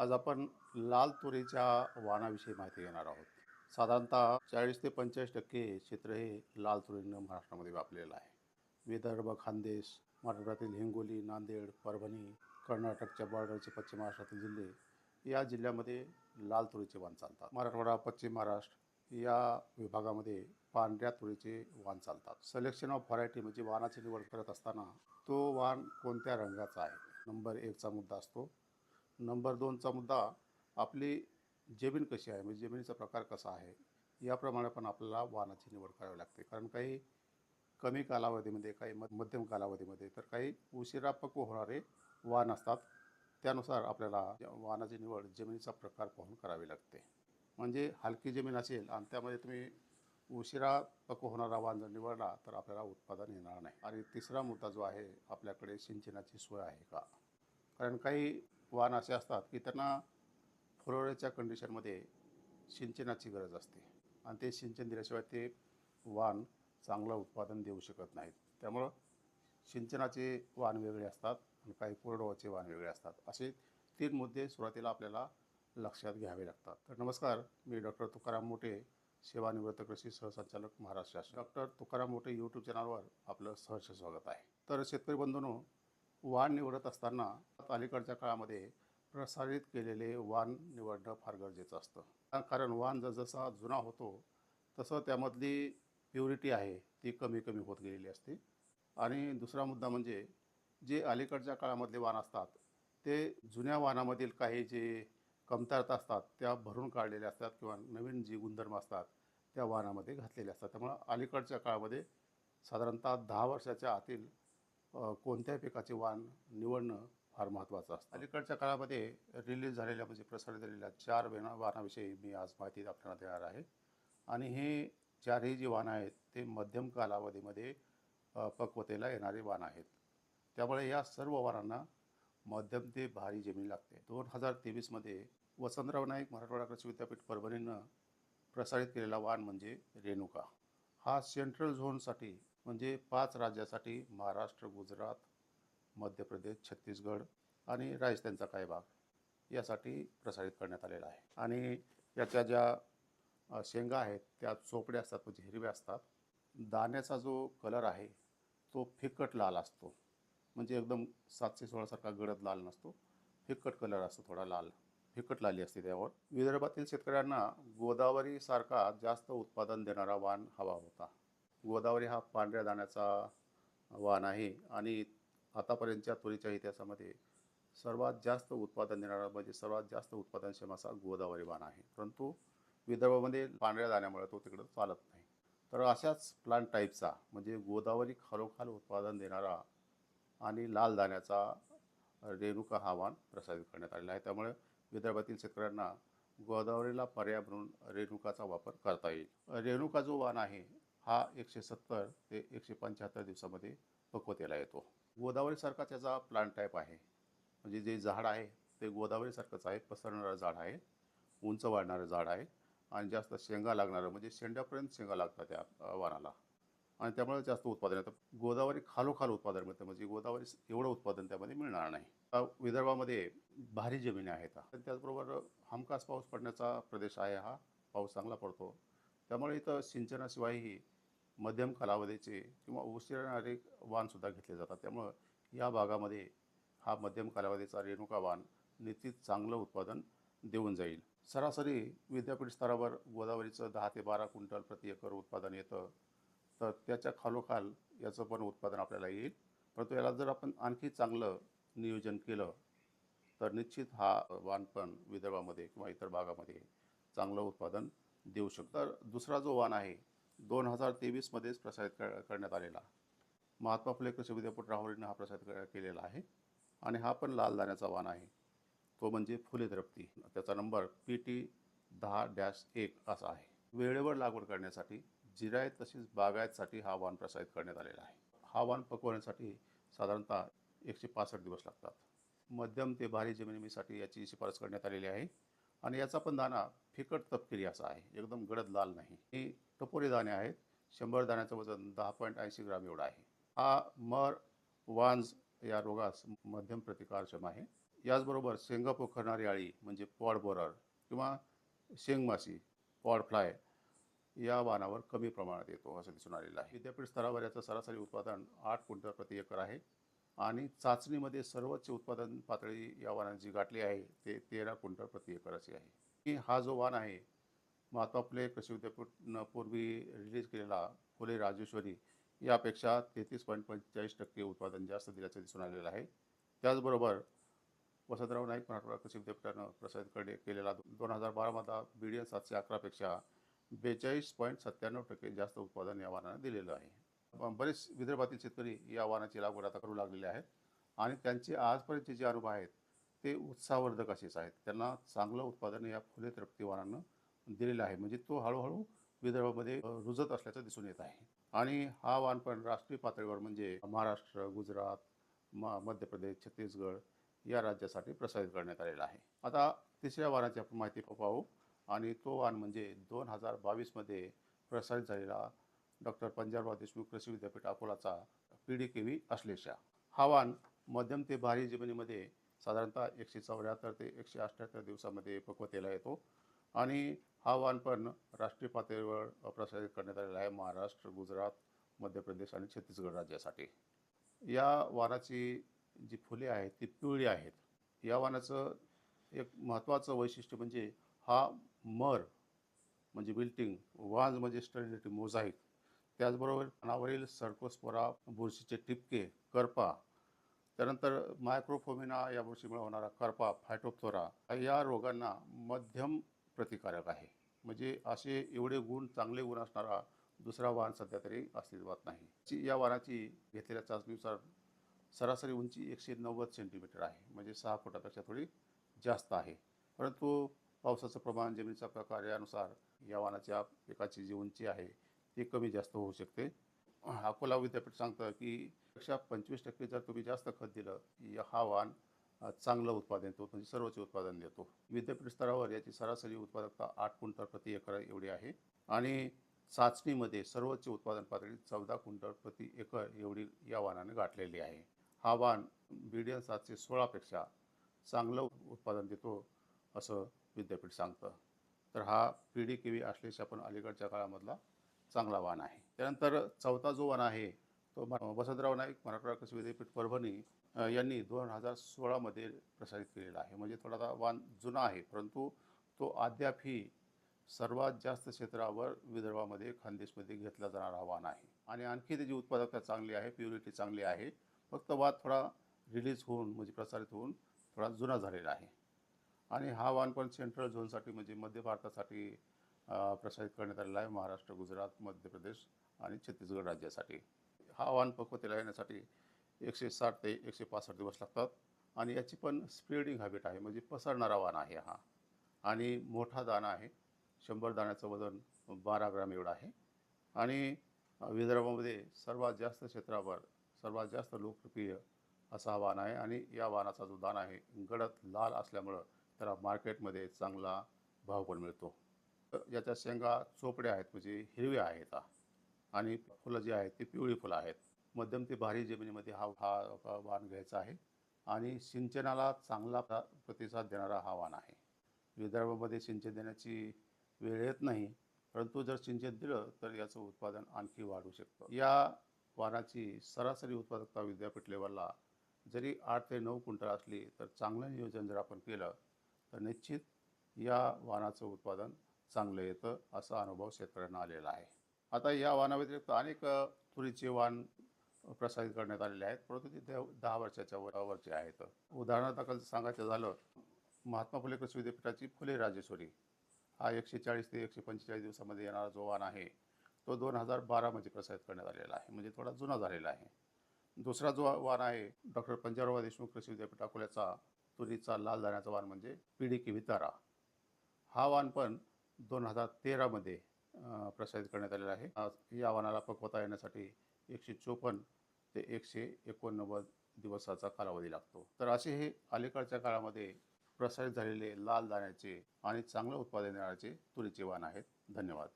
आज आपण लाल तुरीच्या वाणाविषयी माहिती घेणार आहोत. साधारणतः चाळीस ते पंचेचाळीस टक्के क्षेत्र हे लाल तुरीनं महाराष्ट्रामध्ये व्यापलेलं आहे. विदर्भ खानदेश मराठवाड्यातील हिंगोली नांदेड परभणी कर्नाटकच्या बॉर्डरचे पश्चिम महाराष्ट्रातील जिल्हे या जिल्ह्यामध्ये लाल तुरीचे वाण चालतात. मराठवाडा पश्चिम महाराष्ट्र या विभागामध्ये पांढऱ्या तुरीचे वाण चालतात. सिलेक्शन ऑफ व्हरायटी म्हणजे वाणाची निवड करत असताना तो वाण कोणत्या रंगाचा आहे? नंबर एकचा मुद्दा असतो. नंबर दोनचा मुद्दा आपली जमीन कशी आहे? म्हणजे जमिनीचा प्रकार कसा आहे? याप्रमाणे पण आपल्याला वाहनाची निवड करावी लागते. कारण काही कमी कालावधीमध्ये काही म मध्यम कालावधीमध्ये तर काही उशिरा पक्व होणारे वाहन असतात. त्यानुसार आपल्याला वाहनाची निवड जमिनीचा प्रकार पाहून करावी लागते. म्हणजे हलकी जमीन असेल आणि त्यामध्ये तुम्ही उशिरा पक्व होणारा वाहन जर निवडला तर आपल्याला उत्पादन येणार नाही. आणि तिसरा मुद्दा जो आहे आपल्याकडे सिंचनाची सोय आहे का? कारण काही वाहन असे असतात की त्यांना फुलोऱ्याच्या कंडिशनमध्ये सिंचनाची गरज असते. आणि ते सिंचन दिल्याशिवाय ते वाहन चांगलं उत्पादन देऊ शकत नाहीत. त्यामुळं सिंचनाचे वाहन वेगळे असतात आणि काही कोरडवाचे वाहन वेगळे असतात. असे तीन मुद्दे सुरुवातीला आपल्याला लक्षात घ्यावे लागतात. तर नमस्कार मी डॉक्टर तुकाराम मोठे सेवानिवृत्त कृषी सहसंचालक महाराष्ट्र शासन. डॉक्टर तुकाराम मोठे यूट्यूब चॅनलवर आपलं सहर्ष स्वागत आहे. तर शेतकरी बंधूंनो वाण निवडत असताना अलीकडच्या काळामध्ये प्रसारित केलेले वाण निवडणं फार गरजेचं असतं. कारण वाण जसजसा जुना होतो तसं त्यामधली प्युरिटी आहे ती कमी कमी होत गेलेली असते. आणि दुसरा मुद्दा म्हणजे जे अलीकडच्या काळामधले वाण असतात ते जुन्या वाणामधील काही जे कमतरता असतात त्या भरून काढलेल्या असतात किंवा नवीन जी गुणधर्म असतात त्या वाणामध्ये घातलेल्या असतात. त्यामुळं अलीकडच्या काळामध्ये साधारणतः दहा वर्षाच्या आतील कोणत्या कोणत्याही पिकाचे वाण निवडणं फार महत्त्वाचं असतं. अलीकडच्या काळामध्ये रिलीज झालेल्या म्हणजे प्रसारित झालेल्या चार वेणा वाहनाविषयी मी आज माहिती आपल्याला देणार आहे. आणि हे चारही जी वाहनं आहेत ते मध्यम कालावधीमध्ये पक्वतेला येणारे वाहन आहेत. त्यामुळे या सर्व वाहनांना मध्यम ते भारी जमीन लागते. दोन हजार तेवीसमध्ये वसंतराव नाईक मराठवाडा कृषी विद्यापीठ परभणीनं प्रसारित केलेला वाण म्हणजे रेणुका. हा सेंट्रल झोनसाठी म्हणजे पाच राज्यासाठी महाराष्ट्र गुजरात मध्य प्रदेश छत्तीसगड आणि राजस्थानचा काही भाग यासाठी प्रसारित करण्यात आलेला आहे. आणि याच्या ज्या शेंगा आहेत त्या चोपड्या असतात म्हणजे हिरव्या असतात. दाण्याचा जो कलर आहे तो फिकट लाल असतो. म्हणजे एकदम सातशे सोळासारखा गडद लाल नसतो. फिकट कलर असतो थोडा लाल. फिकट लाली असते त्यावर. विदर्भातील शेतकऱ्यांना गोदावरीसारखा जास्त उत्पादन देणारा वाण हवा होता. गोदावरी हा पांढऱ्या दाण्याचा वाण आहे. आणि आतापर्यंतच्या तुरीच्या इतिहासामध्ये सर्वात जास्त उत्पादन देणारा म्हणजे सर्वात जास्त उत्पादनक्षम असा गोदावरी वाण आहे. परंतु विदर्भामध्ये पांढऱ्या दाण्यामुळे तो तिकडं चालत नाही. तर अशाच प्लांट टाईपचा म्हणजे गोदावरी खालोखाल उत्पादन देणारा आणि लाल दाण्याचा रेणुका हा वाण प्रसारित करण्यात आलेला आहे. त्यामुळे विदर्भातील शेतकऱ्यांना गोदावरीला पर्याय म्हणून रेणुकाचा वापर करता येईल. रेणुका जो वाण आहे हा एकशे सत्तर ते एकशे पंच्याहत्तर दिवसामध्ये पक्वतेला येतो. गोदावरीसारखा त्याचा प्लांट टाईप आहे. म्हणजे जे झाड आहे ते गोदावरीसारखंच आहे पसरणारं झाड आहे उंच वाढणारं झाड आहे आणि जास्त शेंगा लागणारं म्हणजे शेंड्यापर्यंत शेंगा लागतात त्या वानाला वाणाला. आणि त्यामुळे जास्त उत्पादन येतं. गोदावरी खालोखाल उत्पादन मिळतं म्हणजे गोदावरी एवढं उत्पादन त्यामध्ये मिळणार नाही. विदर्भामध्ये भारी जमिनी आहेत. आणि त्याचबरोबर हमखास पाऊस पडण्याचा प्रदेश आहे हा. पाऊस चांगला पडतो. त्यामुळे इथं सिंचनाशिवायही मध्यम कालावधीचे किंवा उशिरणारे वाणसुद्धा घेतले जातात. त्यामुळं या भागामध्ये हा मध्यम कालावधीचा रेणुका वाण निश्चित चांगलं उत्पादन देऊन जाईल. सरासरी विद्यापीठ स्तरावर गोदावरीचं दहा ते बारा क्विंटल प्रति एकर उत्पादन येतं. तर त्याच्या खालोखाल याचं पण उत्पादन आपल्याला येईल. परंतु याला जर आपण आणखी चांगलं नियोजन केलं तर निश्चित हा वाण पण विदर्भामध्ये किंवा इतर भागामध्ये चांगलं उत्पादन देऊ शकतो. तर दुसरा जो वाण आहे दोन हजार तेवीसमध्येच प्रसारित कर करण्यात आलेला. महात्मा फुले कृषी विद्यापीठ राहुरीनं हा प्रसारित केलेला आहे. आणि हा पण लाल दाण्याचा वाण आहे. तो म्हणजे फुले द्रप्ती. त्याचा नंबर पी टी दहा डॅश एक असा आहे. वेळेवर लागवड करण्यासाठी जिरायत तसेच बागायतसाठी हा वाण प्रसारित करण्यात आलेला आहे. हा वाण पकवण्यासाठी साधारणतः एकशे पासष्ट दिवस लागतात. मध्यम ते भारी जमिनीसाठी याची शिफारस करण्यात आलेली आहे. आणि याचा पण दाणा फिकट तपकिरी असा आहे. एकदम गडद लाल नाही. हे टपोरे दाणे आहेत. शंभर दाण्याचं वजन दहा पॉईंट ऐंशी ग्राम एवढं आहे. हा मर वांज या रोगास मध्यम प्रतिकारक्षम आहे. याचबरोबर शेंगा पोखरणारी आळी म्हणजे पॉड बोरर किंवा शेंगमाशी पॉड फ्लाय या वाहनावर कमी प्रमाणात येतो असं दिसून आलेलं आहे. विद्यापीठ स्तरावर याचं सरासरी उत्पादन आठ क्विंटल प्रति एकर आहे. आणि चाचणीमध्ये सर्वोच्च उत्पादन पातळी या वाहनाची गाठली आहे ते तेरा क्विंटल प्रति एकर अशी आहे. की हा जो वाहन आहे महात्मा फुले कृषी विद्यापीठनं पूर्वी रिलीज केलेला फुले राजेश्वरी यापेक्षा तेहतीस पॉईंट पंचेचाळीस टक्के उत्पादन जास्त दिल्याचं दिसून आलेलं आहे. त्याचबरोबर वसंतराव नाईक मराठवाडा कृषी विद्यापीठानं प्रसारित केलेला दोन हजार बारामधला बी डी एन सातशे अकरापेक्षा बेचाळीस पॉईंट सत्त्याण्णव टक्के जास्त उत्पादन या वाहनानं दिलेलं आहे. बरेच विदर्भातील शेतकरी या वाहनाची लागवड आता करू लागलेले आहेत. आणि त्यांचे आजपर्यंतचे जे अनुभव आहेत ते उत्साहवर्धक असेच आहेत. त्यांना चांगलं उत्पादन या फुले तृप्ती वाहनानं दिलेलं आहे. म्हणजे तो हळूहळू विदर्भामध्ये रुजत असल्याचं दिसून येत आहे. आणि हा वाहन पण राष्ट्रीय पातळीवर म्हणजे महाराष्ट्र गुजरात म मध्य प्रदेश छत्तीसगड या राज्यासाठी प्रसारित करण्यात आलेला आहे. आता तिसऱ्या वाहनाची आपण माहिती पाहू आणि तो वाहन म्हणजे दोन हजार बावीसमध्ये प्रसारित झालेला डॉक्टर पंजाबराव देशमुख कृषी विद्यापीठ अकोलाचा P D K V Ashlesha. हा मध्यम ते भारी जमिनीमध्ये साधारणतः एकशे चौऱ्याहत्तर ते एकशे अठ्ठ्याहत्तर दिवसामध्ये पक्वतेला येतो. आणि हा वाहन पण राष्ट्रीय पातळीवर प्रसारित करण्यात आलेला आहे महाराष्ट्र गुजरात मध्य प्रदेश आणि छत्तीसगड राज्यासाठी. या वानाची जी फुले आहेत ती पिवळी आहेत. या वानाचं एक महत्त्वाचं वैशिष्ट्य म्हणजे हा मर म्हणजे बिल्टिंग वाज म्हणजे स्टॅबिलिटी मोझाईक त्याचबरोबर पानावरील सर्कोस्पोरा बुरशीचे टिपके करपा त्यानंतर मायक्रोफोमिना या बुरशीमुळे होणारा करपा फायटोप्थोरा या रोगांना मध्यम प्रतिकारक आहे. म्हणजे असे एवढे गुण चांगले गुण असणारा दुसरा वाहन सध्या तरी अस्तित्वात नाही. या वाहनाची घेतलेल्या चाचणीनुसार सरासरी उंची एकशे नव्वद सेंटीमीटर आहे. म्हणजे सहा फुटापेक्षा थोडी जास्त आहे. परंतु पावसाचं प्रमाण जमिनीचा प्रकार यानुसार या वाहनाच्या पिकाची जी उंची आहे ती कमी जास्त होऊ शकते. अकोला विद्यापीठ सांगतं की पेक्षा पंचवीस टक्के जर तुम्ही जास्त खत दिलं या हा वाहन चांगलं उत्पादन देतो म्हणजे सर्वोच्च उत्पादन देतो. विद्यापीठ स्तरावर याची सरासरी उत्पादकता आठ क्विंटल प्रति एकर एवढी आहे. आणि चाचणीमध्ये सर्वोच्च उत्पादन पातळी चौदा क्विंटल प्रति एकर एवढी या वाहनाने गाठलेली आहे. हा वाहन बी सातशे सोळापेक्षा चांगलं उत्पादन देतो असं विद्यापीठ सांगतं. तर हा P D K V Ashlesha अलीकडच्या काळामधला चांगला वाण आहे. त्यानंतर चौथा जो वाण आहे तो म- वसंतराव नाईक मराठवाडा कृषी विद्यापीठ परभणी यांनी दोन हजार सोळामध्ये प्रसारित केलेला आहे. म्हणजे थोडासा वाण जुना आहे परंतु तो अद्यापही सर्वात जास्त क्षेत्रावर विदर्भामध्ये खानदेशमध्ये घेतला जाणारा वाण आहे. आणि आणखी त्याची उत्पादकता चांगली आहे प्युरिटी चांगली आहे. फक्त वाद थोडा रिलीज होऊन म्हणजे प्रसारित होऊन थोडा जुना झालेला आहे. आणि हा वाण पण सेंट्रल झोनसाठी म्हणजे मध्य भारतासाठी प्रसारित करण्यात आलेला आहे महाराष्ट्र गुजरात मध्य प्रदेश आणि छत्तीसगड राज्यासाठी. हा वाहन पक्वतेला येण्यासाठी एकशे साठ ते एकशे पासष्ट दिवस लागतात आणि याची पण स्प्रेडिंग हॅबिट आहे म्हणजे पसरणारा वाहन आहे हा. आणि मोठा दाणा आहे शंभर दाण्याचं वजन बारा ग्राम एवढं आहे. आणि विदर्भामध्ये सर्वात जास्त क्षेत्रावर सर्वात जास्त लोकप्रिय असा हा वाहन आहे आणि या वाहनाचा जो दाणा आहे गडद लाल असल्यामुळं त्याला मार्केटमध्ये चांगला भाव पण मिळतो. याच्या शेंगा चोपड्या आहेत म्हणजे हिरव्या आहेत. आणि फुलं जी आहेत ती पिवळी फुलं आहेत. मध्यम ते भारी जमिनीमध्ये हा हा वाहन घ्यायचा आहे. आणि सिंचनाला चांगला प्र- प्रतिसाद देणारा हा वाहन आहे. विदर्भामध्ये सिंचन देण्याची वेळ येत नाही परंतु जर सिंचन दिलं तर याचं उत्पादन आणखी वाढू शकतं. या वाहनाची सरासरी उत्पादकता विद्यापीठ लेवलला जरी आठ ते नऊ क्विंटल असली तर चांगलं नियोजन जर आपण केलं तर निश्चित या वाहनाचं उत्पादन चांगलं येतं असा अनुभव शेतकऱ्यांना आलेला आहे. आता या वाहनाव्यतिरिक्त अनेक तुरीचे वाहन प्रसारित करण्यात आलेले आहेत. परंतु ते दहा दहा वर्षाच्या वरचे आहेत. उदाहरणादाखल सांगायचं झालं महात्मा फुले कृषी विद्यापीठाची फुले राजेश्वरी. हा एकशे चाळीस ते एकशे पंचेचाळीस दिवसामध्ये येणारा जो वाहन आहे तो दोन हजार बारामध्ये प्रसारित करण्यात आलेला आहे. म्हणजे थोडा जुना झालेला आहे. दुसरा जो वाहन आहे डॉक्टर पंजाबराव देशमुख कृषी विद्यापीठ अकोल्याचा तुरीचा लाल दाण्याचा वाहन म्हणजे पिढी की वितारा. हा वाहन पण दोन हजार तेरामध्ये प्रसारित करण्यात आलेला आहे. आज या वाहनाला पक्वता येण्यासाठी एकशे चोपन्न ते एकशे एकोणनव्वद दिवसाचा कालावधी लागतो. तर असे हे अलीकडच्या काळामध्ये प्रसारित झालेले लाल दाण्याचे आणि चांगलं उत्पादन देणाऱ्याचे तुरीचे वाहन आहेत. धन्यवाद.